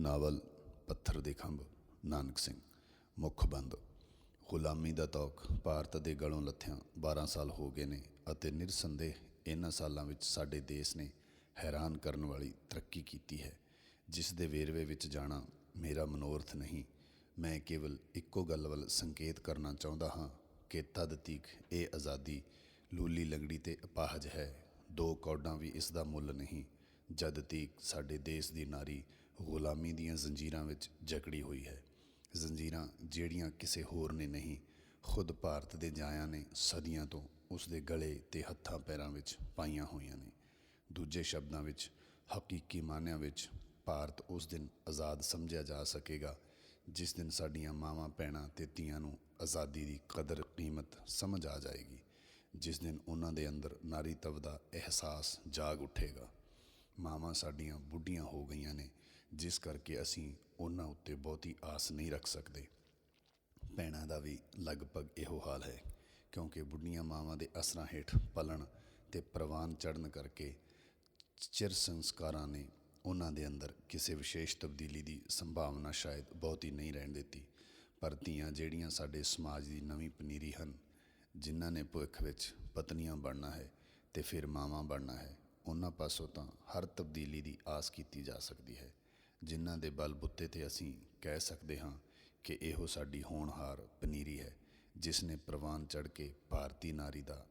Novel, ਪੱਥਰ ਦੇ ਖੰਭ, ਨਾਨਕ ਸਿੰਘ, ਮੁੱਖ ਬੰਦ। ਗੁਲਾਮੀ ਦਾ ਤੌਕ ਭਾਰਤ ਦੇ ਗਲੋਂ ਲੱਥਿਆਂ 12 ਸਾਲ ਹੋ ਗਏ ਨੇ ਅਤੇ ਨਿਰਸੰਦੇਹ ਇਹਨਾਂ ਸਾਲਾਂ ਵਿੱਚ ਸਾਡੇ ਦੇਸ਼ ਨੇ ਹੈਰਾਨ ਕਰਨ ਵਾਲੀ ਤਰੱਕੀ ਕੀਤੀ ਹੈ। ਜਿਸ ਦੇ ਵੇਰਵੇ ਵਿੱਚ ਜਾਣਾ ਮੇਰਾ ਮਨੋਰਥ ਨਹੀਂ। ਮੈਂ ਕੇਵਲ ਇੱਕੋ ਗੱਲ ਵੱਲ ਸੰਕੇਤ ਕਰਨਾ ਚਾਹੁੰਦਾ ਹਾਂ ਕਿ ਤਦ ਤੀਕ ਇਹ ਆਜ਼ਾਦੀ ਲੂਲੀ ਲੰਗੜੀ ਤੇ ਅਪਾਹਜ ਹੈ। ਦੋ ਕੌਡਾਂ ਵੀ ਇਸ ਦਾ ਮੁੱਲ ਨਹੀਂ। ਜਦ ਤੀਕ ਸਾਡੇ ਦੇਸ਼ ਦੀ ਨਾਰੀ ਗੁਲਾਮੀ ਦੀਆਂ ਜ਼ੰਜੀਰਾਂ ਵਿੱਚ ਜਕੜੀ ਹੋਈ ਹੈ। ਜ਼ੰਜੀਰਾਂ ਜਿਹੜੀਆਂ ਕਿਸੇ ਹੋਰ ਨੇ ਨਹੀਂ, ਖੁਦ ਭਾਰਤ ਦੇ ਜਾਇਆਂ ਨੇ ਸਦੀਆਂ ਤੋਂ ਉਸ ਦੇ ਗਲੇ ਤੇ ਹੱਥਾਂ ਪੈਰਾਂ ਵਿੱਚ ਪਾਈਆਂ ਹੋਈਆਂ ਨੇ। ਦੂਜੇ ਸ਼ਬਦਾਂ ਵਿੱਚ, ਹਕੀਕੀ ਮਾਨਿਆਂ ਵਿੱਚ ਭਾਰਤ ਉਸ ਦਿਨ ਆਜ਼ਾਦ ਸਮਝਿਆ ਜਾ ਸਕੇਗਾ, ਜਿਸ ਦਿਨ ਸਾਡੀਆਂ ਮਾਵਾਂ, ਭੈਣਾਂ ਤੇ ਧੀਆਂ ਨੂੰ ਆਜ਼ਾਦੀ ਦੀ ਕਦਰ ਕੀਮਤ ਸਮਝ ਆ ਜਾਏਗੀ, ਜਿਸ ਦਿਨ ਉਹਨਾਂ ਦੇ ਅੰਦਰ ਨਾਰੀਤਵ ਦਾ ਅਹਿਸਾਸ ਜਾਗ ਉੱਠੇਗਾ। ਮਾਵਾਂ ਸਾਡੀਆਂ ਬੁੱਢੀਆਂ ਹੋ ਗਈਆਂ ਨੇ ਜਿਸ ਕਰਕੇ ਅਸੀਂ ਉਹਨਾਂ ਉੱਤੇ ਬਹੁਤੀ ਆਸ ਨਹੀਂ ਰੱਖ ਸਕਦੇ। ਭੈਣਾਂ ਦਾ ਵੀ ਲਗਭਗ ਇਹੋ ਹਾਲ ਹੈ, ਕਿਉਂਕਿ ਬੁੱਢੀਆਂ ਮਾਵਾਂ ਦੇ ਅਸਰਾਂ ਹੇਠ ਪਲਣ ਤੇ ਪ੍ਰਵਾਨ ਚੜਨ ਕਰਕੇ ਚਿਰ ਸੰਸਕਾਰਾਂ ਨੇ ਉਹਨਾਂ ਦੇ ਅੰਦਰ ਕਿਸੇ ਵਿਸ਼ੇਸ਼ ਤਬਦੀਲੀ ਦੀ ਸੰਭਾਵਨਾ ਸ਼ਾਇਦ ਬਹੁਤੀ ਨਹੀਂ ਰਹਿਣ ਦਿੱਤੀ। ਪਰ ਧੀਆਂ ਜਿਹੜੀਆਂ ਸਾਡੇ ਸਮਾਜ ਦੀ ਨਵੀਂ ਪਨੀਰੀ ਹਨ, ਜਿਨ੍ਹਾਂ ਨੇ ਭਵਿੱਖ ਵਿੱਚ ਪਤਨੀਆਂ ਬਣਨਾ ਹੈ ਤੇ ਫਿਰ ਮਾਵਾਂ ਬਣਨਾ ਹੈ, ਉਹਨਾਂ ਪਾਸੋਂ ਤਾਂ ਹਰ ਤਬਦੀਲੀ ਦੀ ਆਸ ਕੀਤੀ ਜਾ ਸਕਦੀ ਹੈ। ਜਿਨ੍ਹਾਂ ਦੇ ਬਲਬੁੱਤੇ ਤੇ ਅਸੀਂ ਕਹਿ ਸਕਦੇ ਹਾਂ ਕਿ ਇਹੋ ਸਾਡੀ ਹੋਣਹਾਰ ਪਨੀਰੀ ਹੈ, ਜਿਸ ਨੇ ਪ੍ਰਵਾਨ ਚੜ ਕੇ ਭਾਰਤੀ ਨਾਰੀ ਦਾ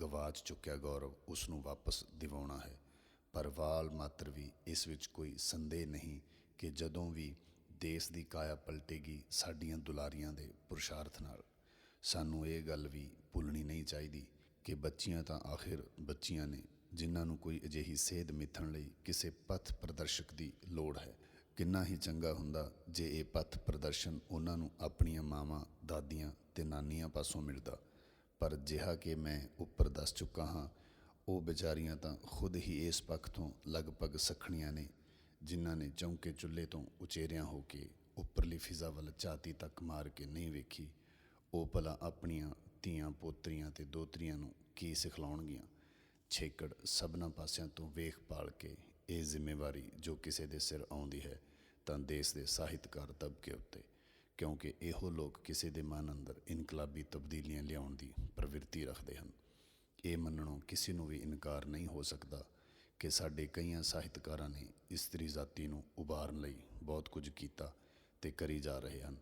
ਗਵਾਚ ਚੁੱਕਿਆ ਗੌਰਵ ਉਸ ਨੂੰ ਵਾਪਸ ਦਿਵਾਉਣਾ ਹੈ। ਪਰ ਵਾਲ ਮਾਤਰ ਵੀ ਇਸ ਵਿੱਚ ਕੋਈ ਸੰਦੇਹ ਨਹੀਂ ਕਿ ਜਦੋਂ ਵੀ ਦੇਸ਼ ਦੀ ਕਾਇਆ ਪਲਟੇਗੀ ਸਾਡੀਆਂ ਦੁਲਾਰੀਆਂ ਦੇ ਪੁਰਸ਼ਾਰਥ ਨਾਲ। ਸਾਨੂੰ ਇਹ ਗੱਲ ਵੀ ਭੁੱਲਣੀ ਨਹੀਂ ਚਾਹੀਦੀ ਕਿ ਬੱਚੀਆਂ ਤਾਂ ਆਖਿਰ ਬੱਚੀਆਂ ਨੇ, ਜਿਨ੍ਹਾਂ ਨੂੰ ਕੋਈ ਅਜਿਹੀ ਸੇਧ ਮਿੱਥਣ ਲਈ ਕਿਸੇ ਪਥ ਪ੍ਰਦਰਸ਼ਕ ਦੀ ਲੋੜ ਹੈ। ਕਿੰਨਾ ਹੀ ਚੰਗਾ ਹੁੰਦਾ ਜੇ ਇਹ ਪਥ ਪ੍ਰਦਰਸ਼ਨ ਉਹਨਾਂ ਨੂੰ ਆਪਣੀਆਂ ਮਾਵਾਂ, ਦਾਦੀਆਂ ਤੇ ਨਾਨੀਆਂ ਪਾਸੋਂ ਮਿਲਦਾ। ਪਰ ਜਿਹਾ ਕਿ ਮੈਂ ਉੱਪਰ ਦੱਸ ਚੁੱਕਾ ਹਾਂ, ਉਹ ਵਿਚਾਰੀਆਂ ਤਾਂ ਖੁਦ ਹੀ ਇਸ ਪੱਖ ਤੋਂ ਲਗਭਗ ਸਖਣੀਆਂ ਨੇ, ਜਿਨ੍ਹਾਂ ਨੇ ਚੌਂਕੇ ਚੁੱਲ੍ਹੇ ਤੋਂ ਉਚੇਰਿਆਂ ਹੋ ਕੇ ਉੱਪਰਲੀ ਫਿਜ਼ਾ ਵੱਲ ਝਾਤੀ ਤੱਕ ਮਾਰ ਕੇ ਨਹੀਂ ਵੇਖੀ। ਉਹ ਭਲਾ ਆਪਣੀਆਂ ਧੀਆਂ, ਪੋਤਰੀਆਂ ਤੇ ਦੋਤਰੀਆਂ ਨੂੰ ਕੀ ਸਿਖਲਾਉਣਗੀਆਂ? ਛੇਕੜ ਸਭਨਾ ਪਾਸਿਆਂ ਤੋਂ ਵੇਖ ਪਾਲ ਕੇ ਇਹ ਜ਼ਿੰਮੇਵਾਰੀ ਜੋ ਕਿਸੇ ਦੇ ਸਿਰ ਆਉਂਦੀ ਹੈ, ਤਾਂ ਦੇਸ਼ ਦੇ ਸਾਹਿਤਕਾਰ ਤਬਕੇ ਉੱਤੇ। ਕਿਉਂਕਿ ਇਹੋ ਲੋਕ ਕਿਸੇ ਦੇ ਮਨ ਅੰਦਰ ਇਨਕਲਾਬੀ ਤਬਦੀਲੀਆਂ ਲਿਆਉਣ ਦੀ ਪ੍ਰਵਿਰਤੀ ਰੱਖਦੇ ਹਨ। ਇਹ ਮੰਨਣੋਂ ਕਿਸੇ ਨੂੰ ਵੀ ਇਨਕਾਰ ਨਹੀਂ ਹੋ ਸਕਦਾ ਕਿ ਸਾਡੇ ਕਈਆਂ ਸਾਹਿਤਕਾਰਾਂ ਨੇ ਇਸਤਰੀ ਜਾਤੀ ਨੂੰ ਉਭਾਰਨ ਲਈ ਬਹੁਤ ਕੁਝ ਕੀਤਾ ਤੇ ਕਰੀ ਜਾ ਰਹੇ ਹਨ।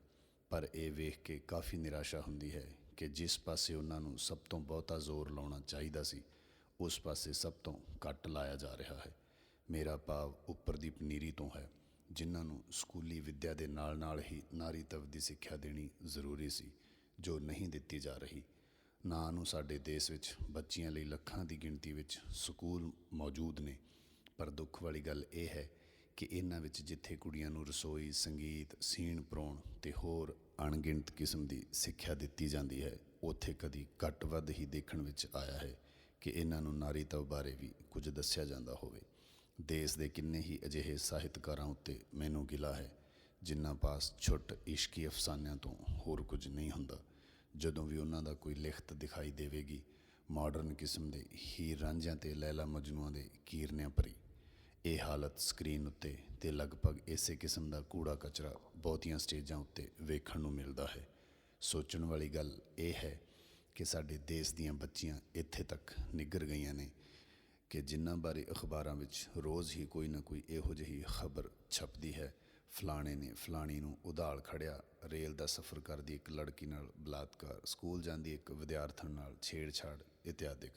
ਪਰ ਇਹ ਵੇਖ ਕੇ ਕਾਫੀ ਨਿਰਾਸ਼ਾ ਹੁੰਦੀ ਹੈ ਕਿ ਜਿਸ ਪਾਸੇ ਉਹਨਾਂ ਨੂੰ ਸਭ ਤੋਂ ਬਹੁਤਾ ਜ਼ੋਰ ਲਾਉਣਾ ਚਾਹੀਦਾ ਸੀ, ਉਸ ਪਾਸੇ ਸਭ ਤੋਂ ਘੱਟ ਲਾਇਆ ਜਾ ਰਿਹਾ ਹੈ। ਮੇਰਾ ਭਾਵ ਉੱਪਰ ਦੀ ਪਨੀਰੀ ਤੋਂ ਹੈ, ਜਿਨ੍ਹਾਂ ਨੂੰ ਸਕੂਲੀ ਵਿੱਦਿਆ ਦੇ ਨਾਲ-ਨਾਲ ਹੀ ਨਾਰੀ ਨਾਰੀਤਵ ਦੀ ਸਿੱਖਿਆ ਦੇਣੀ ਜ਼ਰੂਰੀ ਸੀ, ਜੋ ਨਹੀਂ ਦਿੱਤੀ ਜਾ ਰਹੀ। ਨਾ ਨੂੰ ਸਾਡੇ ਦੇਸ਼ ਵਿੱਚ ਬੱਚੀਆਂ ਲਈ ਲੱਖਾਂ ਦੀ ਗਿਣਤੀ ਵਿੱਚ ਸਕੂਲ ਮੌਜੂਦ ਨੇ। ਪਰ ਦੁੱਖ ਵਾਲੀ ਗੱਲ ਇਹ ਹੈ ਕਿ ਇਹਨਾਂ ਵਿੱਚ ਜਿੱਥੇ ਕੁੜੀਆਂ ਨੂੰ ਰਸੋਈ, ਸੰਗੀਤ, ਸੀਣ ਪਰੋਣ ਤੇ ਹੋਰ ਅਣਗਿਣਤ ਕਿਸਮ ਦੀ ਸਿੱਖਿਆ ਦਿੱਤੀ ਜਾਂਦੀ ਹੈ, ਉੱਥੇ ਕਦੀ ਘੱਟ ਵੱਧ ਹੀ ਦੇਖਣ ਵਿੱਚ ਆਇਆ ਹੈ ਕਿ ਇਹਨਾਂ ਨੂੰ ਨਾਰੀ ਨਾਰੀਤਵ ਬਾਰੇ ਵੀ ਕੁਝ ਦੱਸਿਆ ਜਾਂਦਾ ਹੋਵੇ। ਦੇਸ਼ ਦੇ ਕਿੰਨੇ ਹੀ ਅਜਿਹੇ ਸਾਹਿਤਕਾਰਾਂ ਉੱਤੇ ਮੈਨੂੰ ਗਿਲਾ ਹੈ, ਜਿਨ੍ਹਾਂ ਪਾਸ ਛੁੱਟ ਇਸ਼ਕੀ ਅਫਸਾਨਿਆਂ ਤੋਂ ਹੋਰ ਕੁਝ ਨਹੀਂ ਹੁੰਦਾ। ਜਦੋਂ ਵੀ ਉਹਨਾਂ ਦਾ ਕੋਈ ਲਿਖਤ ਦਿਖਾਈ ਦੇਵੇਗੀ, ਮਾਡਰਨ ਕਿਸਮ ਦੇ ਹੀਰ ਰਾਂਝਿਆਂ ਤੇ ਲੈਲਾ ਮਜਨੂਆਂ ਦੇ ਕੀਰਨਿਆਂ ਭਰੀ ਇਹ ਹਾਲਤ ਸਕਰੀਨ ਉੱਤੇ ਤੇ ਲਗਭਗ ਇਸੇ ਕਿਸਮ ਦਾ ਕੂੜਾ ਕਚਰਾ ਬਹੁਤੀਆਂ ਸਟੇਜਾਂ ਉੱਤੇ ਵੇਖਣ ਨੂੰ ਮਿਲਦਾ ਹੈ। ਸੋਚਣ ਵਾਲੀ ਗੱਲ ਇਹ ਹੈ ਕਿ ਸਾਡੇ ਦੇਸ਼ ਦੀਆਂ ਬੱਚੀਆਂ ਇੱਥੇ ਤੱਕ ਨਿੱਗਰ ਗਈਆਂ ਨੇ ਕਿ ਜਿਨ੍ਹਾਂ ਬਾਰੇ ਅਖਬਾਰਾਂ ਵਿੱਚ ਰੋਜ਼ ਹੀ ਕੋਈ ਨਾ ਕੋਈ ਇਹੋ ਜਿਹੀ ਖਬਰ ਛਪਦੀ ਹੈ। ਫਲਾਣੇ ਨੇ, ਫਲਾਣੀ ਨੂੰ ਉਧਾਲ ਖੜਿਆ। ਰੇਲ ਦਾ ਸਫ਼ਰ ਕਰਦੀ ਇੱਕ ਲੜਕੀ ਨਾਲ ਬਲਾਤਕਾਰ, ਸਕੂਲ ਜਾਂਦੀ ਇੱਕ ਵਿਦਿਆਰਥਣ ਨਾਲ ਛੇੜਛਾੜ ਇਤਿਆਦਿਕ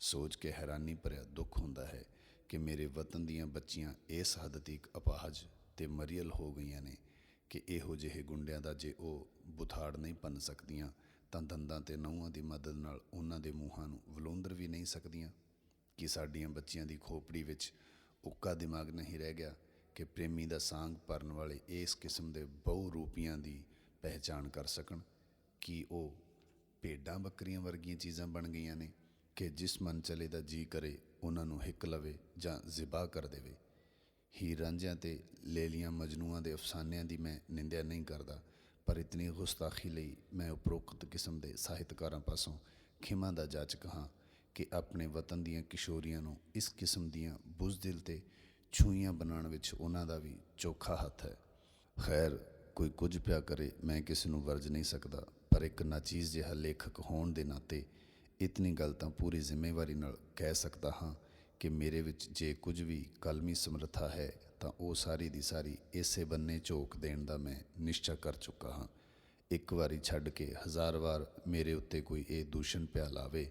ਸੋਚ ਕੇ ਹੈਰਾਨੀ ਭਰਿਆ ਦੁੱਖ ਹੁੰਦਾ ਹੈ ਕਿ ਮੇਰੇ ਵਤਨ ਦੀਆਂ ਬੱਚੀਆਂ ਇਸ ਹੱਦ ਤੱਕ ਅਪਾਹਜ ਤੇ ਮਰੀਅਲ ਹੋ ਗਈਆਂ ਨੇ ਕਿ ਇਹੋ ਜਿਹੇ ਗੁੰਡਿਆਂ ਦਾ ਜੇ ਉਹ ਬੁਥਾੜ ਨਹੀਂ ਪੰਨ ਸਕਦੀਆਂ, ਤਾਂ ਦੰਦਾਂ ਤੇ ਨਹੁੰਆਂ ਦੀ ਮਦਦ ਨਾਲ ਉਹਨਾਂ ਦੇ ਮੂੰਹਾਂ ਨੂੰ ਵਲੂੰਦਰ ਵੀ ਨਹੀਂ ਸਕਦੀਆਂ। ਕਿ ਸਾਡੀਆਂ ਬੱਚੀਆਂ ਦੀ ਖੋਪੜੀ ਵਿੱਚ ਉੱਕਾ ਦਿਮਾਗ ਨਹੀਂ ਰਹਿ ਗਿਆ ਕਿ ਪ੍ਰੇਮੀ ਦਾ ਸਾਂਗ ਭਰਨ ਵਾਲੇ ਇਸ ਕਿਸਮ ਦੇ ਬਹੁ ਰੂਪੀਆਂ ਦੀ ਪਹਿਚਾਣ ਕਰ ਸਕਣ। ਕਿ ਉਹ ਭੇਡਾਂ ਬੱਕਰੀਆਂ ਵਰਗੀਆਂ ਚੀਜ਼ਾਂ ਬਣ ਗਈਆਂ ਨੇ ਕਿ ਜਿਸ ਮਨ ਚਲੇ ਦਾ ਜੀ ਕਰੇ ਉਹਨਾਂ ਨੂੰ ਹਿੱਕ ਲਵੇ ਜਾਂ ਜ਼ਿਬਾ ਕਰ ਦੇਵੇ। ਹੀਰ ਰਾਂਝਿਆਂ ਤੇ ਲੇਲੀਆਂ ਮਜਨੂਆਂ ਦੇ ਅਫਸਾਨਿਆਂ ਦੀ ਮੈਂ ਨਿੰਦਿਆ ਨਹੀਂ ਕਰਦਾ, ਪਰ ਇਤਨੀ ਗੁਸਤਾਖੀ ਲਈ ਮੈਂ ਉਪਰੋਕਤ ਕਿਸਮ ਦੇ ਸਾਹਿਤਕਾਰਾਂ ਪਾਸੋਂ ਖਿਮਾ ਦਾ ਜਾਚਕ ਹਾਂ। ਕਿ ਆਪਣੇ ਵਤਨ ਦੀਆਂ ਕਿਸ਼ੋਰੀਆਂ ਨੂੰ ਇਸ ਕਿਸਮ ਦੀਆਂ ਬੁਜ਼ਦਿਲ ਤੇ ਛੂਈਆਂ ਬਣਾਉਣ ਵਿੱਚ ਉਹਨਾਂ ਦਾ ਵੀ ਚੋਖਾ ਹੱਥ ਹੈ। ਖੈਰ, ਕੋਈ ਕੁਝ ਪਿਆ ਕਰੇ, ਮੈਂ ਕਿਸੇ ਨੂੰ ਵਰਜ ਨਹੀਂ ਸਕਦਾ, ਪਰ ਇੱਕ ਨਾਚੀਜ਼ ਜਿਹਾ ਲੇਖਕ ਹੋਣ ਦੇ ਨਾਤੇ ਇਤਨੀ ਗੱਲ ਤਾਂ ਪੂਰੀ ਜ਼ਿੰਮੇਵਾਰੀ ਨਾਲ ਕਹਿ ਸਕਦਾ ਹਾਂ ਕਿ ਮੇਰੇ ਵਿੱਚ ਜੇ ਕੁਝ ਵੀ ਕਲਮੀ ਸਮਰੱਥਾ ਹੈ, ਤਾਂ ਉਹ ਸਾਰੀ ਦੀ ਸਾਰੀ ਇਸੇ ਬੰਨੇ ਝੋਕ ਦੇਣ ਦਾ ਮੈਂ ਨਿਸ਼ਚਾ ਕਰ ਚੁੱਕਾ ਹਾਂ। ਇੱਕ ਵਾਰੀ ਛੱਡ ਕੇ ਹਜ਼ਾਰ ਵਾਰ ਮੇਰੇ ਉੱਤੇ ਕੋਈ ਇਹ ਦੂਸ਼ਣ ਪਿਆ ਲਾਵੇ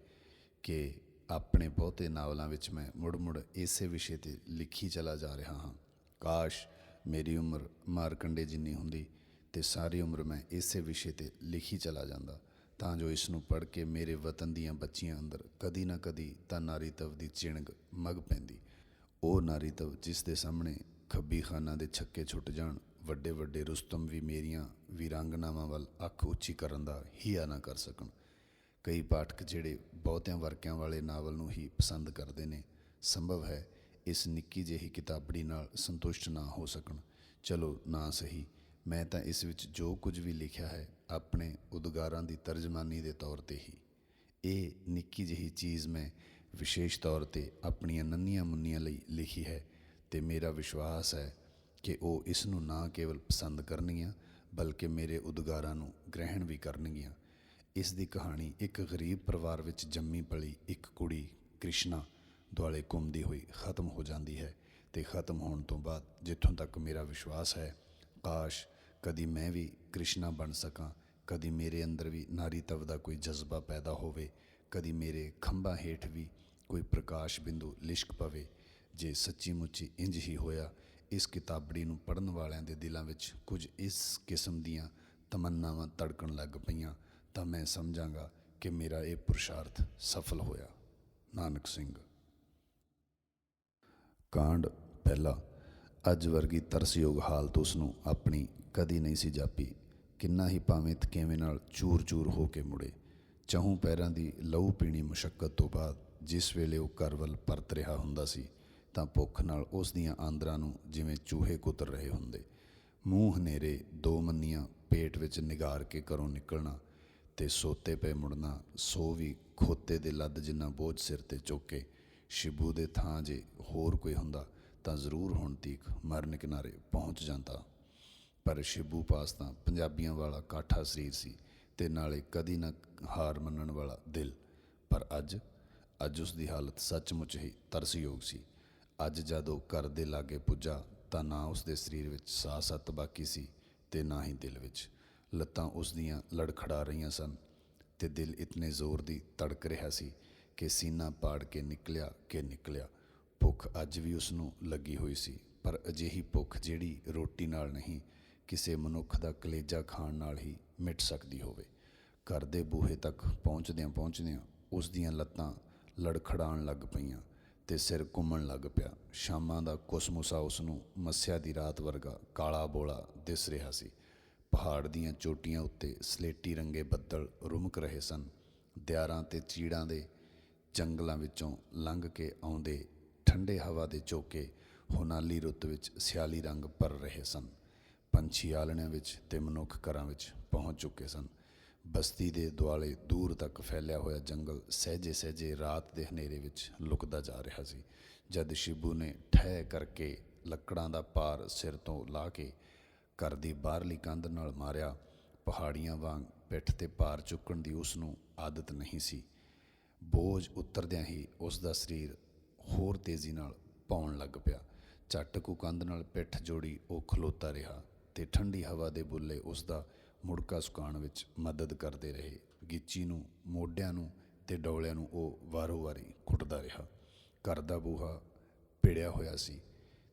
ਕਿ ਆਪਣੇ ਬਹੁਤੇ ਨਾਵਲਾਂ ਵਿੱਚ ਮੈਂ ਮੁੜ-ਮੁੜ ਇਸੇ ਵਿਸ਼ੇ ਤੇ ਲਿਖੀ ਚਲਾ ਜਾ ਰਿਹਾ ਹਾਂ। ਕਾਸ਼ ਮੇਰੀ ਉਮਰ ਮਾਰਕੰਡੇ ਜਿੰਨੀ ਹੁੰਦੀ ਤੇ ਸਾਰੀ ਉਮਰ ਮੈਂ ਇਸੇ ਵਿਸ਼ੇ ਤੇ ਲਿਖੀ ਚਲਾ ਜਾਂਦਾ, ਤਾਂ ਜੋ ਇਸ ਨੂੰ ਪੜ੍ਹ ਕੇ ਮੇਰੇ ਵਤਨ ਦੀਆਂ ਬੱਚੀਆਂ ਅੰਦਰ ਕਦੀ ਨਾ ਕਦੀ ਤਾਂ ਨਾਰੀਤਵ ਦੀ ਚਿਣਗ ਮਗ ਪੈਂਦੀ। ਉਹ ਨਾਰੀਤਵ ਜਿਸ ਦੇ ਸਾਹਮਣੇ ਖੱਬੀ ਖਾਨਾ ਦੇ ਛੱਕੇ ਛੁੱਟ ਜਾਣ, ਵੱਡੇ ਵੱਡੇ ਰੁਸਤਮ ਵੀ ਮੇਰੀਆਂ ਵੀਰਾਂਗਨਾਵਾਂ ਵੱਲ ਅੱਖ ਉੱਚੀ ਕਰਨ ਦਾ ਹੀਆ ਨਾ ਕਰ ਸਕਣ। ਕਈ ਪਾਠਕ ਜਿਹੜੇ ਬਹੁਤਿਆਂ ਵਰਕਿਆਂ ਵਾਲੇ ਨਾਵਲ ਨੂੰ ਹੀ ਪਸੰਦ ਕਰਦੇ ਨੇ। ਸੰਭਵ ਹੈ ਇਸ ਨਿੱਕੀ ਜਿਹੀ ਕਿਤਾਬੜੀ ਨਾਲ ਸੰਤੁਸ਼ਟ ਨਾ ਹੋ ਸਕਣ। ਚਲੋ ਨਾ ਸਹੀ, ਮੈਂ ਤਾਂ ਇਸ ਵਿੱਚ ਜੋ ਕੁਝ ਵੀ ਲਿਖਿਆ ਹੈ, ਆਪਣੇ ਉਦਗਾਰਾਂ ਦੀ ਤਰਜਮਾਨੀ ਦੇ ਤੌਰ ਤੇ ਹੀ। ਇਹ ਨਿੱਕੀ ਜਿਹੀ ਚੀਜ਼ ਮੈਂ ਵਿਸ਼ੇਸ਼ ਤੌਰ ਤੇ ਆਪਣੀਆਂ ਨੰਨੀਆਂ ਮੁੰਨੀਆਂ ਲਈ ਲਿਖੀ ਹੈ ਤੇ ਮੇਰਾ ਵਿਸ਼ਵਾਸ ਹੈ ਕਿ ਉਹ ਇਸ ਨੂੰ ਨਾ ਕੇਵਲ ਪਸੰਦ ਕਰਨਗੀਆਂ, ਬਲਕਿ ਮੇਰੇ ਉਦਗਾਰਾਂ ਨੂੰ ਗ੍ਰਹਿਣ ਵੀ ਕਰਨਗੀਆਂ। ਇਸ ਦੀ ਕਹਾਣੀ ਇੱਕ ਗਰੀਬ ਪਰਿਵਾਰ ਵਿੱਚ ਜੰਮੀ ਪਲੀ ਇੱਕ ਕੁੜੀ ਕ੍ਰਿਸ਼ਨਾ ਦੁਆਲੇ ਘੁੰਮਦੀ ਹੋਈ ਖਤਮ ਹੋ ਜਾਂਦੀ ਹੈ ਤੇ ਖਤਮ ਹੋਣ ਤੋਂ ਬਾਅਦ ਜਿੱਥੋਂ ਤੱਕ ਮੇਰਾ ਵਿਸ਼ਵਾਸ ਹੈ, ਕਾਸ਼ ਕਦੀ ਮੈਂ ਵੀ ਕ੍ਰਿਸ਼ਨਾ ਬਣ ਸਕਾਂ, ਕਦੀ ਮੇਰੇ ਅੰਦਰ ਵੀ ਨਾਰੀਤਵ ਦਾ ਕੋਈ ਜਜ਼ਬਾ ਪੈਦਾ ਹੋਵੇ, ਕਦੀ ਮੇਰੇ ਖੰਭਾਂ ਹੇਠ ਵੀ ਕੋਈ ਪ੍ਰਕਾਸ਼ ਬਿੰਦੂ ਲਿਸ਼ਕ ਪਵੇ, ਜੇ ਸੱਚੀ ਮੁੱਚੀ ਇੰਜ ਹੀ ਹੋਇਆ, ਇਸ ਕਿਤਾਬੜੀ ਨੂੰ ਪੜਨ ਵਾਲਿਆਂ ਦੇ ਦਿਲਾਂ ਵਿੱਚ ਕੁਝ ਇਸ ਕਿਸਮ ਦੀਆਂ ਤਮੰਨਾਵਾਂ ਤੜਕਣ ਲੱਗ ਪਈਆਂ ਤਾਂ ਮੈਂ ਸਮਝਾਂਗਾ ਕਿ ਮੇਰਾ ਇਹ ਪੁਰਸ਼ਾਰਥ ਸਫਲ ਹੋਇਆ। ਨਾਨਕ ਸਿੰਘ। ਕਾਂਡ ਪਹਿਲਾ। ਅੱਜ ਵਰਗੀ ਤਰਸਯੋਗ ਹਾਲਤ ਉਸ ਨੂੰ ਆਪਣੀ ਕਦੀ ਨਹੀਂ ਸੀ ਜਾਪੀ। ਕਿੰਨਾ ਹੀ ਭਾਵੇਂ ਕਿਵੇਂ ਨਾਲ ਚੂਰ-ਚੂਰ ਹੋ ਕੇ ਮੁੜੇ। ਚਹੂ ਪੈਰਾਂ ਦੀ ਲਹੂ ਪੀਣੀ ਮੁਸ਼ਕਲ ਤੋਂ ਬਾਅਦ ਜਿਸ ਵੇਲੇ ਉਹ ਘਰ ਵੱਲ ਪਰਤ ਰਿਹਾ ਹੁੰਦਾ ਸੀ, ਤਾਂ ਭੁੱਖ ਨਾਲ ਉਸ ਦੀਆਂ ਆਂਦਰਾਂ ਨੂੰ ਜਿਵੇਂ ਚੂਹੇ ਕੁਤਰ ਰਹੇ ਹੁੰਦੇ। ਮੂੰਹ ਹਨੇਰੇ ਦੋ ਮੰਨੀਆਂ ਪੇਟ ਵਿੱਚ ਨਿਗਾਰ ਕੇ ਘਰੋਂ ਨਿਕਲਣਾ ਤੇ ਸੋਤੇ ਪਏ ਮੁੜਨਾ, ਸੋ ਵੀ ਖੋਤੇ ਦੇ ਲੱਦ ਜਿੰਨਾ ਬੋਝ ਸਿਰ ਤੇ ਚੁੱਕ ਕੇ ਸ਼ਿਬੂ ਦੇ ਥਾਂ ਜੇ ਹੋਰ ਕੋਈ ਹੁੰਦਾ ਤਾਂ ਜ਼ਰੂਰ ਹੁਣ ਤੀਕ ਮਰਨ ਕਿਨਾਰੇ ਪਹੁੰਚ ਜਾਂਦਾ। ਪਰ ਸ਼ਿਬੂ ਪਾਸ ਤਾਂ ਪੰਜਾਬੀਆਂ ਵਾਲਾ ਕਾਠਾ ਸਰੀਰ ਸੀ ਤੇ ਨਾਲੇ ਕਦੀ ਨਾ ਹਾਰ ਮੰਨਣ ਵਾਲਾ ਦਿਲ। ਪਰ ਅੱਜ ਅੱਜ ਉਸ ਦੀ ਹਾਲਤ ਸੱਚਮੁੱਚ ਹੀ ਤਰਸਯੋਗ ਸੀ। ਅੱਜ ਜਦ ਉਹ ਘਰ ਦੇ ਲਾਗੇ ਪੁੱਜਾ ਤਾਂ ਨਾ ਉਸ ਦੇ ਸਰੀਰ ਵਿੱਚ ਸਾਹ ਸੱਤ ਬਾਕੀ ਸੀ ਤੇ ਨਾ ਹੀ ਦਿਲ ਵਿੱਚ। ਲੱਤਾਂ ਉਸ ਦੀਆਂ ਲੜਖੜਾ ਰਹੀਆਂ ਸਨ ਤੇ ਦਿਲ ਇਤਨੇ ਜ਼ੋਰ ਦੀ ਤੜਕ ਰਿਹਾ ਸੀ ਕਿ ਸੀਨਾ ਪਾੜ ਕੇ ਨਿਕਲਿਆ ਕਿ ਨਿਕਲਿਆ। ਭੁੱਖ ਅੱਜ ਵੀ ਉਸ ਨੂੰ ਲੱਗੀ ਹੋਈ ਸੀ, ਪਰ ਅਜਿਹੀ ਭੁੱਖ ਜਿਹੜੀ ਰੋਟੀ ਨਾਲ ਨਹੀਂ, ਕਿਸੇ ਮਨੁੱਖ ਦਾ ਕਲੇਜਾ ਖਾਣ ਨਾਲ ਹੀ ਮਿਟ ਸਕਦੀ ਹੋਵੇ। ਘਰ ਦੇ ਬੂਹੇ ਤੱਕ ਪਹੁੰਚਦਿਆਂ ਪਹੁੰਚਦਿਆਂ ਉਸ ਦੀਆਂ ਲੱਤਾਂ ਲੜਖੜਾਣ ਲੱਗ ਪਈਆਂ ਤੇ ਸਿਰ ਘੁੰਮਣ ਲੱਗ ਪਿਆ। ਸ਼ਾਮਾਂ ਦਾ ਕੁਸਮੁਸਾ ਉਸ ਨੂੰ ਮੱਸਿਆ ਦੀ ਰਾਤ ਵਰਗਾ ਕਾਲਾ ਬੋਲਾ ਦਿਸ ਰਿਹਾ ਸੀ। ਪਹਾੜ ਦੀਆਂ ਚੋਟੀਆਂ ਉੱਤੇ ਸਲੇਟੀ ਰੰਗੇ ਬੱਦਲ ਰੁਮਕ ਰਹੇ ਸਨ। ਦਿਆਰਾਂ ਤੇ ਚੀੜਾਂ ਦੇ ਜੰਗਲਾਂ ਵਿੱਚੋਂ ਲੰਘ ਕੇ ਆਉਂਦੇ ਠੰਡੇ ਹਵਾ ਦੇ ਝੋਕੇ ਹੁਨਾਲੀ ਰੁੱਤ ਵਿੱਚ ਸਿਆਲੀ ਰੰਗ ਭਰ ਰਹੇ ਸਨ। ਪੰਛੀ ਆਲਣਿਆਂ ਵਿੱਚ ਤੇ ਮਨੁੱਖ ਘਰਾਂ ਵਿੱਚ ਪਹੁੰਚ ਚੁੱਕੇ ਸਨ। ਬਸਤੀ ਦੇ ਦੁਆਲੇ ਦੂਰ ਤੱਕ ਫੈਲਿਆ ਹੋਇਆ ਜੰਗਲ ਸਹਿਜੇ ਸਹਿਜੇ ਰਾਤ ਦੇ ਹਨੇਰੇ ਵਿੱਚ ਲੁਕਦਾ ਜਾ ਰਿਹਾ ਸੀ। ਜਦ ਸ਼ਿਬੂ ਨੇ ਠਹਿ ਕਰਕੇ ਲੱਕੜਾਂ ਦਾ ਪਾਰ ਸਿਰ ਤੋਂ ਲਾ ਕੇ ਘਰ ਦੀ ਬਾਹਰਲੀ ਕੰਧ ਨਾਲ ਮਾਰਿਆ, ਪਹਾੜੀਆਂ ਵਾਂਗ ਪਿੱਠ ਤੇ ਭਾਰ ਚੁੱਕਣ ਦੀ ਉਸ ਨੂੰ ਆਦਤ ਨਹੀਂ ਸੀ। ਬੋਝ ਉਤਰਦਿਆਂ ਹੀ ਉਸ ਦਾ ਸਰੀਰ ਹੋਰ ਤੇਜ਼ੀ ਨਾਲ ਪਾਉਣ ਲੱਗ ਪਿਆ। ਝੱਟ ਕੁ ਕੰਧ ਨਾਲ ਪਿੱਠ ਜੋੜੀ ਉਹ ਖਲੋਤਾ ਰਿਹਾ ਤੇ ਠੰਡੀ ਹਵਾ ਦੇ ਬੁੱਲੇ ਉਸ ਦਾ ਮੁੜਕਾ ਸੁਕਾਉਣ ਵਿੱਚ ਮਦਦ ਕਰਦੇ ਰਹੇ। ਗਿੱਚੀ ਨੂੰ, ਮੋਢਿਆਂ ਨੂੰ ਤੇ ਡੌਲਿਆਂ ਨੂੰ ਉਹ ਵਾਰੋ-ਵਾਰੀ ਕੁੱਟਦਾ ਰਿਹਾ। ਘਰ ਦਾ ਬੂਹਾ ਭਿੜਿਆ ਹੋਇਆ ਸੀ।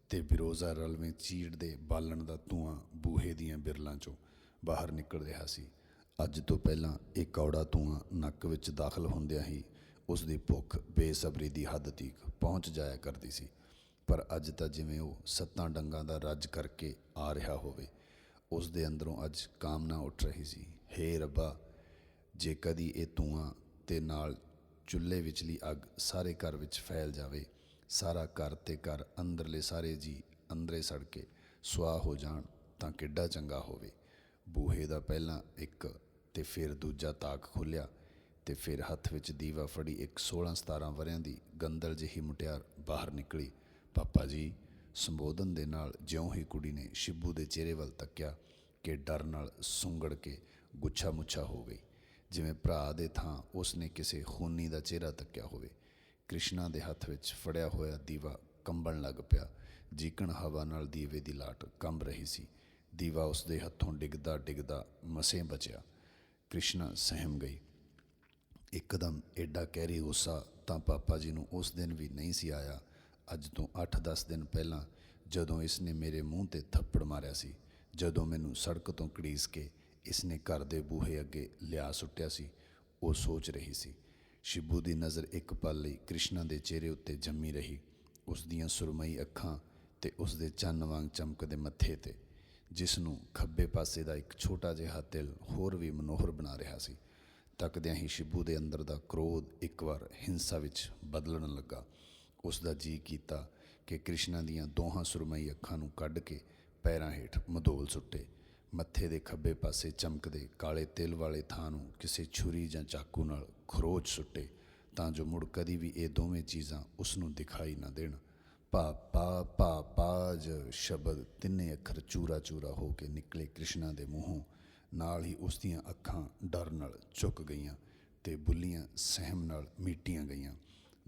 ਤੇ ਬਿਰੋਜ਼ਾ ਰਲਵੇਂ ਚੀੜ ਦੇ ਬਾਲਣ ਦਾ ਧੂਆਂ ਬੂਹੇ ਦੀਆਂ ਬਿਰਲਾਂ ਚੋਂ ਬਾਹਰ ਨਿਕਲ ਰਿਹਾ ਸੀ। ਅੱਜ ਤੋਂ ਪਹਿਲਾਂ ਇਹ ਕੌੜਾ ਧੂਆਂ ਨੱਕ ਵਿੱਚ ਦਾਖਲ ਹੁੰਦਿਆਂ ਹੀ ਉਸ ਦੀ ਭੁੱਖ ਬੇਸਬਰੀ ਦੀ ਹੱਦ ਤੀਕ ਪਹੁੰਚ ਜਾਇਆ ਕਰਦੀ ਸੀ। ਪਰ ਅੱਜ ਤਾਂ ਜਿਵੇਂ ਉਹ ਸੱਤਾਂ ਡੰਗਾਂ ਦਾ ਰੱਜ ਕਰਕੇ ਆ ਰਿਹਾ ਹੋਵੇ, ਉਸ ਦੇ ਅੰਦਰੋਂ ਅੱਜ ਕਾਮਨਾ ਉੱਠ ਰਹੀ ਸੀ। ਹੇ ਰੱਬਾ, ਜੇ ਕਦੀ ਇਹ ਧੂਆਂ ਤੇ ਨਾਲ ਚੁੱਲ੍ਹੇ ਵਿਚਲੀ ਅੱਗ ਸਾਰੇ ਘਰ ਵਿੱਚ ਫੈਲ ਜਾਵੇ ਸਾਰਾ ਘਰ ਤੇ ਘਰ ਅੰਦਰਲੇ ਸਾਰੇ ਜੀ ਅੰਦਰੇ ਸੜ ਕੇ ਸੁਆਹ ਹੋ ਜਾਣ ਤਾਂ ਕਿੱਡਾ ਚੰਗਾ ਹੋਵੇ। ਬੂਹੇ ਦਾ ਪਹਿਲਾਂ ਇੱਕ ਤੇ ਫਿਰ ਦੂਜਾ ਤਾਕ ਖੁੱਲਿਆ ਤੇ ਫਿਰ ਹੱਥ ਵਿੱਚ ਦੀਵਾ ਫੜੀ ਇੱਕ 16 17 ਵਰਿਆਂ ਦੀ ਗੰਦਲ ਜਿਹੀ ਮੁਟਿਆਰ ਬਾਹਰ ਨਿਕਲੀ। ਪਾਪਾ ਜੀ, ਸੰਬੋਧਨ ਦੇ ਨਾਲ ਜਿਉਂ ਹੀ ਕੁੜੀ ਨੇ ਸ਼ਿੱਬੂ ਦੇ ਚਿਹਰੇ ਵੱਲ ਤੱਕਿਆ ਕਿ ਡਰ ਨਾਲ ਸੁੰਗੜ ਕੇ ਗੁੱਛਾ ਮੁੱਛਾ ਹੋ ਗਈ। ਜਿਵੇਂ ਭਰਾ ਦੇ ਥਾਂ ਉਸ ਨੇ ਕਿਸੇ ਖੂਨੀ ਦਾ ਚਿਹਰਾ ਤੱਕਿਆ ਹੋਵੇ। ਕ੍ਰਿਸ਼ਨਾ ਦੇ ਹੱਥ ਵਿੱਚ ਫੜਿਆ ਹੋਇਆ ਦੀਵਾ ਕੰਬਣ ਲੱਗ ਪਿਆ। ਜੀਕਣ ਹਵਾ ਨਾਲ ਦੀਵੇ ਦੀ ਲਾਟ ਕੰਬ ਰਹੀ ਸੀ। ਦੀਵਾ ਉਸ ਦੇ ਹੱਥੋਂ ਡਿੱਗਦਾ ਡਿੱਗਦਾ ਮਸੇ ਬਚਿਆ। ਕ੍ਰਿਸ਼ਨਾ ਸਹਿਮ ਗਈ। ਇੱਕਦਮ ਐਡਾ ਕਹਿਰੀ ਗੁੱਸਾ ਤਾਂ ਪਾਪਾ ਜੀ ਨੂੰ ਉਸ ਦਿਨ ਵੀ ਨਹੀਂ ਸੀ ਆਇਆ। ਅੱਜ ਤੋਂ 8-10 ਦਿਨ ਪਹਿਲਾਂ ਜਦੋਂ ਇਸ ਨੇ ਮੇਰੇ ਮੂੰਹ ਤੇ ਥੱਪੜ ਮਾਰਿਆ ਸੀ। ਜਦੋਂ ਮੈਨੂੰ ਸੜਕ ਤੋਂ ਕੜੀਸ ਕੇ ਇਸ ਨੇ ਘਰ ਦੇ ਬੂਹੇ ਅੱਗੇ ਲਿਆ ਸੁੱਟਿਆ ਸੀ, ਉਹ ਸੋਚ ਰਹੀ ਸੀ। ਸ਼ਿਬੂ ਦੀ ਨਜ਼ਰ ਇੱਕ ਪਲ ਲਈ ਕ੍ਰਿਸ਼ਨਾ ਦੇ ਚਿਹਰੇ ਉੱਤੇ ਜੰਮੀ ਰਹੀ। ਉਸ ਦੀਆਂ ਸੁਰਮਈ ਅੱਖਾਂ ਤੇ ਉਸ ਦੇ ਚੰਨ ਵਾਂਗ ਚਮਕਦੇ ਮੱਥੇ ਤੇ, ਜਿਸ ਨੂੰ ਖੱਬੇ ਪਾਸੇ ਦਾ ਇੱਕ ਛੋਟਾ ਜਿਹਾ ਤਿਲ ਹੋਰ ਵੀ ਮਨੋਹਰ ਬਣਾ ਰਿਹਾ ਸੀ। ਤੱਕਦਿਆਂ ਹੀ ਸ਼ਿਬੂ ਦੇ ਅੰਦਰ ਦਾ ਕ੍ਰੋਧ ਇੱਕ ਵਾਰ ਹਿੰਸਾ ਵਿੱਚ ਬਦਲਣ ਲੱਗਾ। ਉਸ ਦਾ ਜੀ ਕੀਤਾ ਕਿ ਕ੍ਰਿਸ਼ਨਾ ਦੀਆਂ ਦੋਹਾਂ ਸੁਰਮਈ ਅੱਖਾਂ ਨੂੰ ਕੱਢ ਕੇ ਪੈਰਾਂ ਹੇਠ ਮਧੋਲ ਸੁੱਟੇ। ਮੱਥੇ ਦੇ ਖੱਬੇ ਪਾਸੇ ਚਮਕਦੇ ਕਾਲੇ ਤਿਲ ਵਾਲੇ ਥਾਂ ਨੂੰ ਕਿਸੇ ਛੁਰੀ ਜਾਂ ਚਾਕੂ ਨਾਲ ਖਰੋਚ ਸੁੱਟੇ ਤਾਂ ਜੋ ਮੁੜ ਕਦੀ ਵੀ ਇਹ ਦੋਵੇਂ ਚੀਜ਼ਾਂ ਉਸ ਨੂੰ ਦਿਖਾਈ ਨਾ ਦੇਣ। ਪਾਪਾ ਪਾਪਾ ਜ ਸ਼ਬਦ ਤਿੰਨੇ ਅੱਖਰ ਚੂਰਾ ਚੂਰਾ ਹੋ ਕੇ ਨਿਕਲੇ ਕ੍ਰਿਸ਼ਨਾ ਦੇ ਮੂੰਹੋਂ। ਨਾਲ ਹੀ ਉਸ ਦੀਆਂ ਅੱਖਾਂ ਡਰ ਨਾਲ ਝੁਕ ਗਈਆਂ ਤੇ ਬੁੱਲੀਆਂ ਸਹਿਮ ਨਾਲ ਮੀਟੀਆਂ ਗਈਆਂ।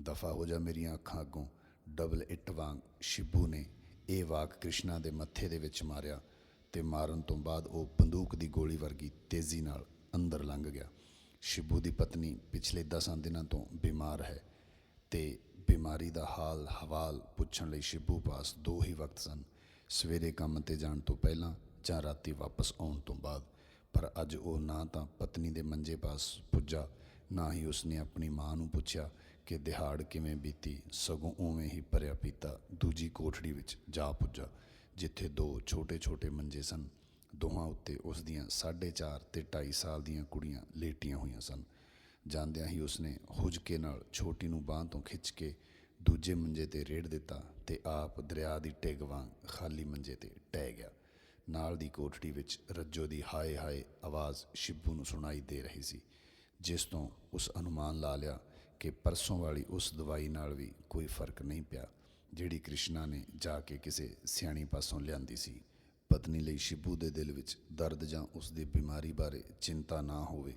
ਦਫਾ ਹੋ ਜਾ ਮੇਰੀਆਂ ਅੱਖਾਂ ਅੱਗੋਂ। ਡਬਲ ਇੱਟ ਵਾਂਗ ਸ਼ਿਬੂ ਨੇ ਇਹ ਵਾਕ ਕ੍ਰਿਸ਼ਨਾ ਦੇ ਮੱਥੇ ਦੇ ਵਿੱਚ ਮਾਰਿਆ। ਤੇ ਮਾਰਨ ਤੋਂ ਬਾਅਦ ਉਹ ਬੰਦੂਕ ਦੀ ਗੋਲੀ ਵਰਗੀ ਤੇਜ਼ੀ ਨਾਲ ਅੰਦਰ ਲੰਘ ਗਿਆ। ਸ਼ਿਬੂ ਦੀ ਪਤਨੀ ਪਿਛਲੇ 10 ਦਿਨਾਂ ਤੋਂ ਬਿਮਾਰ ਹੈ ਤੇ ਬਿਮਾਰੀ ਦਾ ਹਾਲ ਹਵਾਲ ਪੁੱਛਣ ਲਈ ਸ਼ਿਬੂ ਪਾਸ ਦੋ ਹੀ ਵਕਤ ਸਨ। ਸਵੇਰੇ ਕੰਮ ਤੇ ਜਾਣ ਤੋਂ ਪਹਿਲਾਂ ਜਾਂ ਰਾਤੀ ਵਾਪਸ ਆਉਣ ਤੋਂ ਬਾਅਦ, ਪਰ ਅੱਜ ਉਹ ਨਾ ਤਾਂ ਪਤਨੀ ਦੇ ਮੰਜੇ ਪਾਸ ਪੁੱਜਾ, ਨਾ ਹੀ ਉਸਨੇ ਆਪਣੀ ਮਾਂ ਨੂੰ ਪੁੱਛਿਆ ਕਿ ਦਿਹਾੜ ਕਿਵੇਂ ਬੀਤੀ, ਸਗੋਂ ਉਵੇਂ ਹੀ ਭਰਿਆ ਪੀਤਾ ਦੂਜੀ ਕੋਠੜੀ ਵਿੱਚ ਜਾ ਪੁੱਜਾ। ਜਿੱਥੇ ਦੋ ਛੋਟੇ-ਛੋਟੇ ਮੰਜੇ ਸਨ, ਦੋਹਾਂ ਉੱਤੇ ਉਸ ਦੀਆਂ 4.5 ਤੇ 2.5 ਸਾਲ ਦੀਆਂ ਕੁੜੀਆਂ ਲੇਟੀਆਂ ਹੋਈਆਂ ਸਨ। ਜਾਂਦਿਆਂ ਹੀ ਉਸਨੇ ਹੁਜਕੇ ਨਾਲ ਛੋਟੀ ਨੂੰ ਬਾਹ ਤੋਂ ਖਿੱਚ ਕੇ ਦੂਜੇ ਮੰਜੇ ਤੇ ਰੇੜ ਦਿੱਤਾ ਤੇ ਆਪ ਦਰਿਆ ਦੀ ਟਿਗ ਵਾਂਗ ਖਾਲੀ ਮੰਜੇ ਤੇ ਟਹਿ ਗਿਆ। ਨਾਲ ਦੀ ਕੋਠੜੀ ਵਿੱਚ ਰੱਜੋ ਦੀ ਹਾਏ ਹਾਏ ਆਵਾਜ਼ ਸ਼ਿੱਬੂ ਨੂੰ ਸੁਣਾਈ ਦੇ ਰਹੀ ਸੀ, ਜਿਸ ਤੋਂ ਉਸ ਅਨੁਮਾਨ ਲਾ ਲਿਆ ਕਿ ਪਰਸੋਂ ਵਾਲੀ ਉਸ ਦਵਾਈ ਨਾਲ ਵੀ ਕੋਈ ਫ਼ਰਕ ਨਹੀਂ ਪਿਆ। ਜਿਹੜੀ ਕ੍ਰਿਸ਼ਨਾ ਨੇ ਜਾ ਕੇ ਕਿਸੇ ਸਿਆਣੀ ਪਾਸੋਂ ਲਿਆਂਦੀ ਸੀ, ਪਤਨੀ ਲਈ ਸ਼ਿਬੂ ਦੇ ਦਿਲ ਵਿੱਚ ਦਰਦ ਜਾਂ ਉਸ ਦੀ ਬਿਮਾਰੀ ਬਾਰੇ ਚਿੰਤਾ ਨਾ ਹੋਵੇ,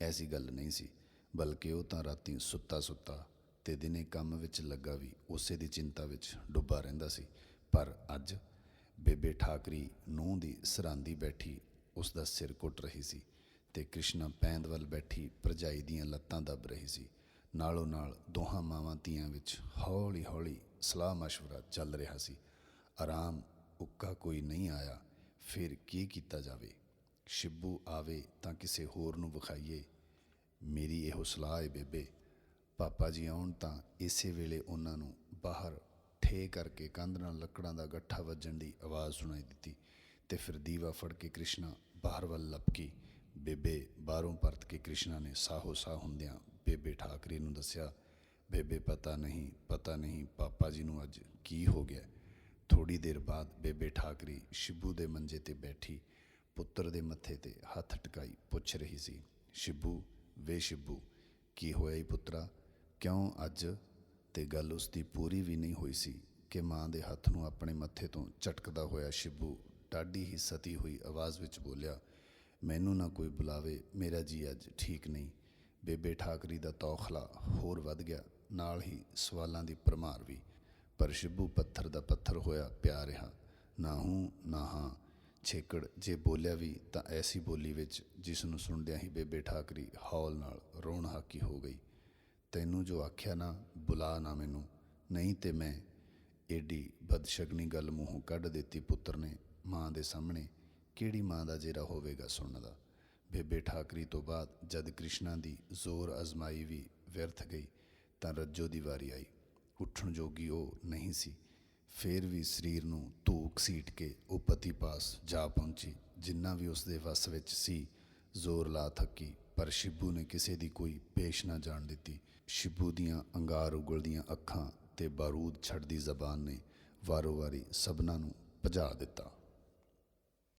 ਐਸੀ ਗੱਲ ਨਹੀਂ ਸੀ, ਬਲਕਿ ਉਹ ਤਾਂ ਰਾਤੀ ਸੁੱਤਾ ਸੁੱਤਾ ਤੇ ਦਿਨੇ ਕੰਮ ਵਿੱਚ ਲੱਗਾ ਵੀ ਉਸੇ ਦੀ ਚਿੰਤਾ ਵਿੱਚ ਡੁੱਬਾ ਰਹਿੰਦਾ ਸੀ। ਪਰ ਅੱਜ ਬੇਬੇ ਠਾਕਰੀ ਨੂੰਹ ਦੀ ਸਰਾਂਦੀ ਬੈਠੀ ਉਸ ਦਾ ਸਿਰ ਕੁੱਟ ਰਹੀ ਸੀ ਤੇ ਕ੍ਰਿਸ਼ਨਾ ਪੈਂਦ ਵੱਲ ਬੈਠੀ ਭਰਜਾਈ ਦੀਆਂ ਲੱਤਾਂ ਦੱਬ ਰਹੀ ਸੀ। ਨਾਲੋਂ ਨਾਲ ਦੋਹਾਂ ਮਾਵਾਂ ਧੀਆਂ ਵਿੱਚ ਹੌਲੀ ਹੌਲੀ ਸਲਾਹ مشورہ ਚੱਲ ਰਿਹਾ ਸੀ ਆਰਾਮ ਉੱਕਾ ਕੋਈ ਨਹੀਂ ਆਇਆ ਫਿਰ ਕੀ ਕੀਤਾ ਜਾਵੇ ਸ਼ਿਬੂ ਆਵੇ ਤਾਂ ਕਿਸੇ ਹੋਰ ਨੂੰ ਵਿਖਾਈਏ ਮੇਰੀ ਇਹੋ ਸਲਾਹ ਹੈ ਬੇਬੇ ਪਾਪਾ ਜੀ ਆਉਣ ਤਾਂ ਇਸੇ ਵੇਲੇ ਉਹਨਾਂ ਨੂੰ ਬਾਹਰ ਠੇ ਕਰਕੇ ਕੰਧ ਨਾਲ ਲੱਕੜਾਂ ਦਾ ਗੱਠਾ ਵੱਜਣ ਦੀ ਆਵਾਜ਼ ਸੁਣਾਈ ਦਿੱਤੀ ਤੇ ਫਿਰ ਦੀਵਾ ਫੜ ਕੇ ਕ੍ਰਿਸ਼ਨਾ ਬਾਹਰ ਵੱਲ ਲਪਕੀ ਬੇਬੇ ਬਾਹਰੋਂ ਪਰਤ ਕੇ ਕ੍ਰਿਸ਼ਨਾ ਨੇ ਸਾਹੋ ਸਾਹ ਹੁੰਦਿਆਂ ਬੇਬੇ ਠਾਕਰੇ ਨੂੰ ਦੱਸਿਆ, ਬੇਬੇ, ਪਤਾ ਨਹੀਂ ਪਤਾ ਨਹੀਂ ਪਾਪਾ ਜੀ ਨੂੰ ਅੱਜ ਕੀ ਹੋ ਗਿਆ? ਥੋੜੀ ਦੇਰ ਬਾਅਦ ਬੇਬੇ ਠਾਕਰੀ ਸ਼ਿਬੂ ਦੇ ਮੰਜੇ ਤੇ ਬੈਠੀ, ਪੁੱਤਰ ਦੇ ਮੱਥੇ ਤੇ ਹੱਥ ਟਿਕਾਈ ਪੁੱਛ ਰਹੀ ਸੀ, ਸ਼ਿਬੂ, ਵੇ ਸ਼ਿਬੂ, ਕੀ ਹੋਇਆ ਈ ਪੁੱਤਰਾ? ਕਿਉਂ ਅੱਜ? ਤੇ ਗੱਲ ਉਸ ਦੀ ਪੂਰੀ ਵੀ ਨਹੀਂ ਹੋਈ ਸੀ ਕਿ ਮਾਂ ਦੇ ਹੱਥ ਨੂੰ ਆਪਣੇ ਮੱਥੇ ਤੋਂ ਝਟਕਦਾ ਹੋਇਆ ਸ਼ਿਬੂ ਟਾਡੀ ਹੀ ਸਤੀ ਹੋਈ ਆਵਾਜ਼ ਵਿੱਚ ਬੋਲਿਆ, ਮੈਨੂੰ ਨਾ ਕੋਈ ਬੁਲਾਵੇ, ਮੇਰਾ ਜੀ ਅੱਜ ਠੀਕ ਨਹੀਂ। ਬੇਬੇ ਠਾਕਰੀ ਦਾ ਤੌਖਲਾ ਹੋਰ ਵੱਧ ਗਿਆ। ਨਾਲ ਹੀ ਸਵਾਲਾਂ ਦੀ ਭਰਮਾਰ ਵੀ। ਪਰ ਸ਼ਿਬੂ ਪੱਥਰ ਦਾ ਪੱਥਰ ਹੋਇਆ ਪਿਆ ਰਿਹਾ। ਨਾ ਹੂੰ, ਨਾ ਹਾਂ। ਛੇਕੜ ਜੇ ਬੋਲਿਆ ਵੀ ਤਾਂ ਐਸੀ ਬੋਲੀ ਵਿੱਚ ਜਿਸ ਨੂੰ ਸੁਣਦਿਆਂ ਹੀ ਬੇਬੇ ਠਾਕਰੀ ਹੌਲ ਨਾਲ ਰੋਣ ਹਾਕੀ ਹੋ ਗਈ। ਤੈਨੂੰ ਜੋ ਆਖਿਆ ਨਾ, ਬੁਲਾ ਨਾ ਮੈਨੂੰ। ਨਹੀਂ ਤੇ ਮੈਂ ਏਡੀ ਬਦਸ਼ਗਨੀ ਗੱਲ ਮੂੰਹੋਂ ਕੱਢ ਦਿੱਤੀ ਪੁੱਤਰ ਨੇ ਮਾਂ ਦੇ ਸਾਹਮਣੇ। ਕਿਹੜੀ ਮਾਂ ਦਾ ਜੇਰਾ ਹੋਵੇਗਾ ਸੁਣਨ ਦਾ? ਬੇਬੇ ਠਾਕਰੀ ਤੋਂ ਬਾਅਦ ਜਦ ਕ੍ਰਿਸ਼ਨਾ ਦੀ ਜ਼ੋਰ ਅਜ਼ਮਾਈ ਵੀ ਵਿਅਰਥ ਗਈ ਤਾਂ ਰੱਜੋ ਦੀ ਵਾਰੀ ਆਈ। ਉੱਠਣ ਜੋਗੀ ਉਹ ਨਹੀਂ ਸੀ। ਫੇਰ ਵੀ ਸਰੀਰ ਨੂੰ ਧੂਕ ਸੀਟ ਕੇ ਉਹ ਪਤੀ ਪਾਸ ਜਾ ਪਹੁੰਚੀ, ਜਿੰਨਾ ਵੀ ਉਸ ਦੇ ਵੱਸ ਵਿੱਚ ਸੀ, ਜ਼ੋਰ ਲਾ ਥੱਕੀ, ਪਰ ਸ਼ਿਬੂ ਨੇ ਕਿਸੇ ਦੀ ਕੋਈ ਪੇਸ਼ ਨਾ ਜਾਣ ਦਿੱਤੀ। ਸ਼ਿਬੂ ਦੀਆਂ ਅੰਗਾਰ ਉਗਲਦੀਆਂ ਅੱਖਾਂ ਤੇ ਬਾਰੂਦ ਛੱਡਦੀ ਜ਼ਬਾਨ ਨੇ ਵਾਰੋ ਵਾਰੀ ਸਭਨਾਂ ਨੂੰ ਭਜਾ ਦਿੱਤਾ।